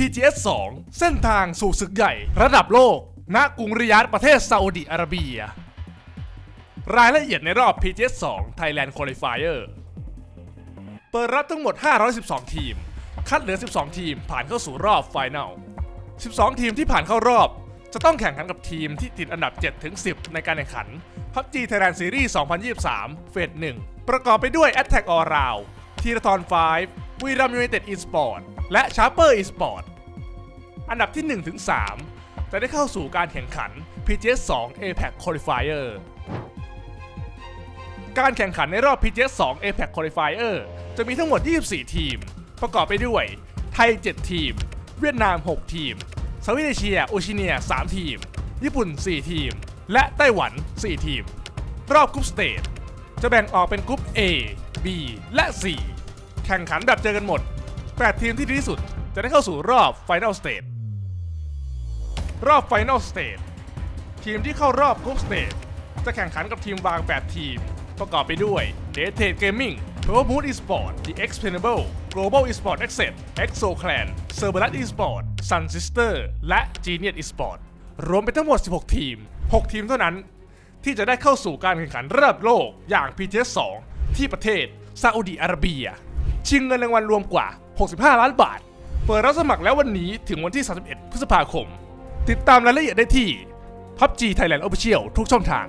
PGS 2 เส้นทางสู่ศึกใหญ่ ระดับโลก ณ กรุงริยาดประเทศซาอุดิอาระเบีย รายละเอียดในรอบ PGS 2 Thailand Qualifier เปิดรับทั้งหมด 512 ทีม คัดเหลือ 12 ทีมผ่านเข้าสู่รอบไฟแนล 12 ทีมที่ผ่านเข้ารอบ จะต้องแข่งขันกับทีมที่ติดอันดับ7-10 ในการแข่งขัน PUBG Thailand Series 2023 เฟส 1 ประกอบไปด้วย Attack All Round ทีรทอน 5 วีรัมยูไนเต็ดอีสปอร์ตและชาร์เปอร์อีสปอร์ตอันดับที่1-3จะได้เข้าสู่การแข่งขัน PGS 2 APAC Qualifier การแข่งขันในรอบ PGS 2 APAC Qualifier จะมีทั้งหมด 24 ทีม ประกอบไปด้วย ไทย 7 ทีม เวียดนาม 6 ทีมสวิตเอเชียโอชิเนีย 3 ทีม ญี่ปุ่น 4 ทีม และไต้หวัน 4 ทีม รอบกรุ๊ปสเตจจะแบ่งออกเป็นกรุ๊ป A B และ C แข่งขันแบบเจอกันหมด 8 ทีมที่ดีที่สุดจะได้เข้าสู่รอบ Final Stage รอบ Final Stage ทีมที่เข้ารอบกรุ๊ปสเตจจะแข่งขันกับทีมวาง 8 ทีม ประกอบไปด้วย d a t e Gaming p o w e Mood Esport The Expendable Global Esport Access Exo Clan Cerberus Esport Sun Sister และ Genius Esport รวมเป็นทั้งหมด 16 ทีม 6 ทีมเท่านั้น ที่จะได้เข้าสู่การแข่งขันระดับโลกอย่าง PGS 2ที่ประเทศซาอุดิอาระเบีย ชิงเงินรางวัลรวมกว่า 65 ล้านบาท เปิดรับสมัครแล้ววันนี้ถึงวันที่ 31 พฤษภาคม ติดตามรายละเอียดได้ที่ PUBG Thailand Official ทุกช่องทาง